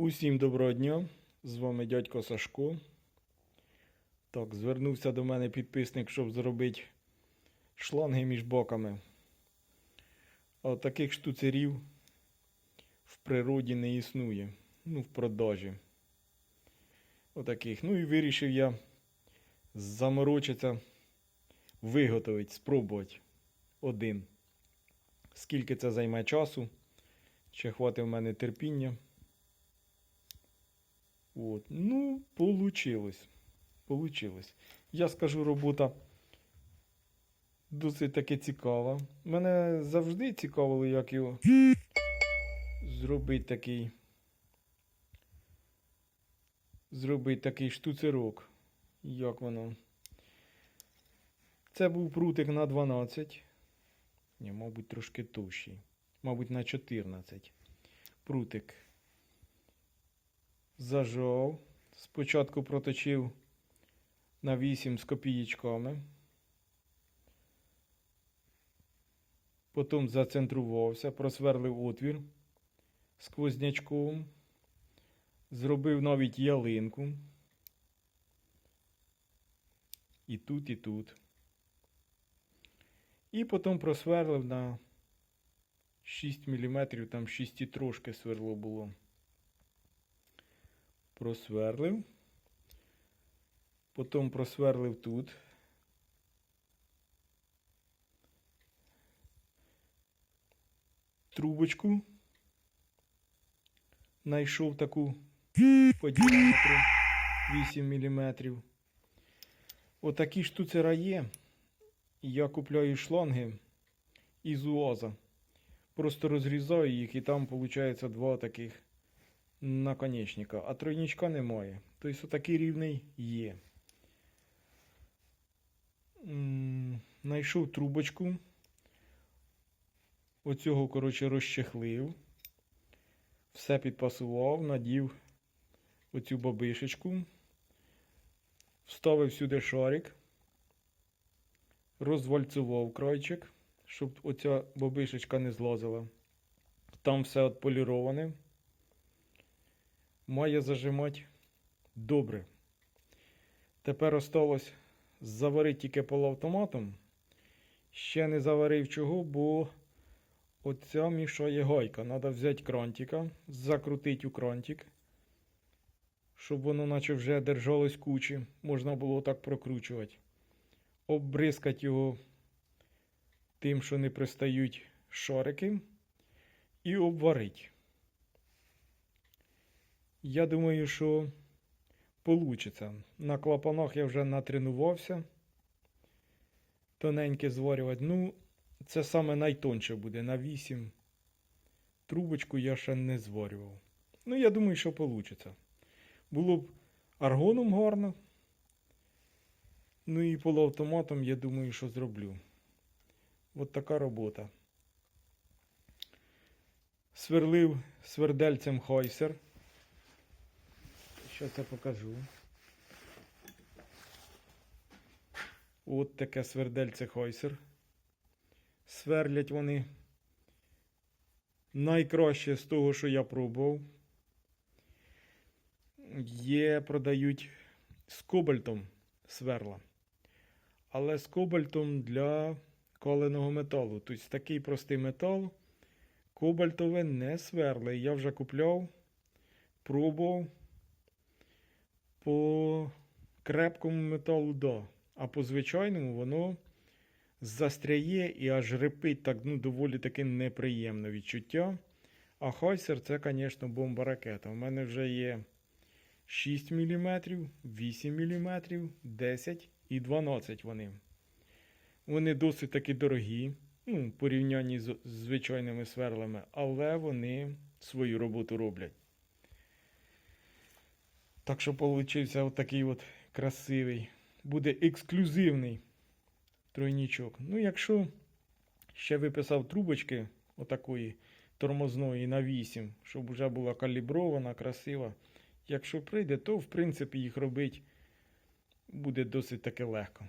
Усім доброго дня! З вами дядько Сашко. Так, звернувся до мене підписник, щоб зробити шланги між боками. А таких штуцерів в природі не існує. Ну, в продажі. Отаких. Ну і вирішив я заморочитися, виготовити, спробувати один. Скільки це займе часу, чи хватить в мене терпіння. От. Ну, получилось. Получилось. Я скажу, робота досить таки цікава. Мене завжди цікавило, як його зробити такий. Зробити такий штуцерок. Як воно? Це був прутик на 12. Ні, мабуть, трошки товщий. Мабуть, на 14. Прутик зажав. Спочатку проточив на 8 з копієчками. Потім зацентрувався, просверлив отвір сквознячком. Зробив навіть ялинку. І тут, і тут. І потім просверлив на 6 мм, там 6 і трошки сверло було просверлив. Потім просверлив тут. Трубочку. Найшов таку по діаметру 8 мм. Отакі штуцера є. Я купляю шланги із УАЗа. Просто розрізаю їх і там виходить два таких наконечника, а тройничка немає. Тобто отакий рівний є. Найшов трубочку. Оцього, коротше, розчехлив. Все підпасував, надів оцю бабишечку. Вставив сюди шарик. Розвальцював крайчик, щоб оця бабишечка не злазила. Там все отполіроване має зажимати добре. Тепер осталось заварити тільки полуавтоматом. Ще не заварив чого, бо оця мішає гайка. Треба взяти крантика, закрутити у крантик, щоб воно наче вже держалось кучі. Можна було так прокручувати. Оббризкати його тим, що не пристають шарики, і обварити. Я думаю, що получиться. На клапанах я вже натренувався. Тоненьке зварювати. Ну, це саме найтонше буде на 8. Трубочку я ще не зварював. Ну, я думаю, що получиться. Було б аргоном гарно. Ну і полуавтоматом, я думаю, що зроблю. От така робота. Сверлив свердельцем Хойсер. Що це покажу. От таке свердельце Хойсер. Сверлять вони найкраще з того, що я пробував. Є, продають з кобальтом сверла. Але з кобальтом для коленого металу. Тобто такий простий метал. Кобальтове не сверли. Я вже купляв, пробував. По крепкому металу да. А по звичайному воно застряє і аж репить так, ну, доволі таки неприємне відчуття. А Хайсер це, звісно, бомба ракета. У мене вже є 6 мм, 8 мм, 10 і 12 вони. Вони досить таки дорогі, ну, порівнянні з звичайними сверлами, але вони свою роботу роблять. Так що получився отакий от красивий. Буде ексклюзивний тройнічок. Ну, якщо ще виписав трубочки отакої тормозної на 8, щоб вже була калібрована, красива. Якщо прийде, то в принципі їх робити буде досить таки легко.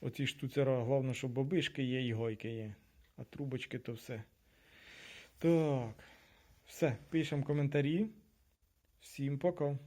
Оці штуцера, головне, щоб бабишки є і гойки є. А трубочки то все. Так. Все, пишемо коментарі. sim, un poco.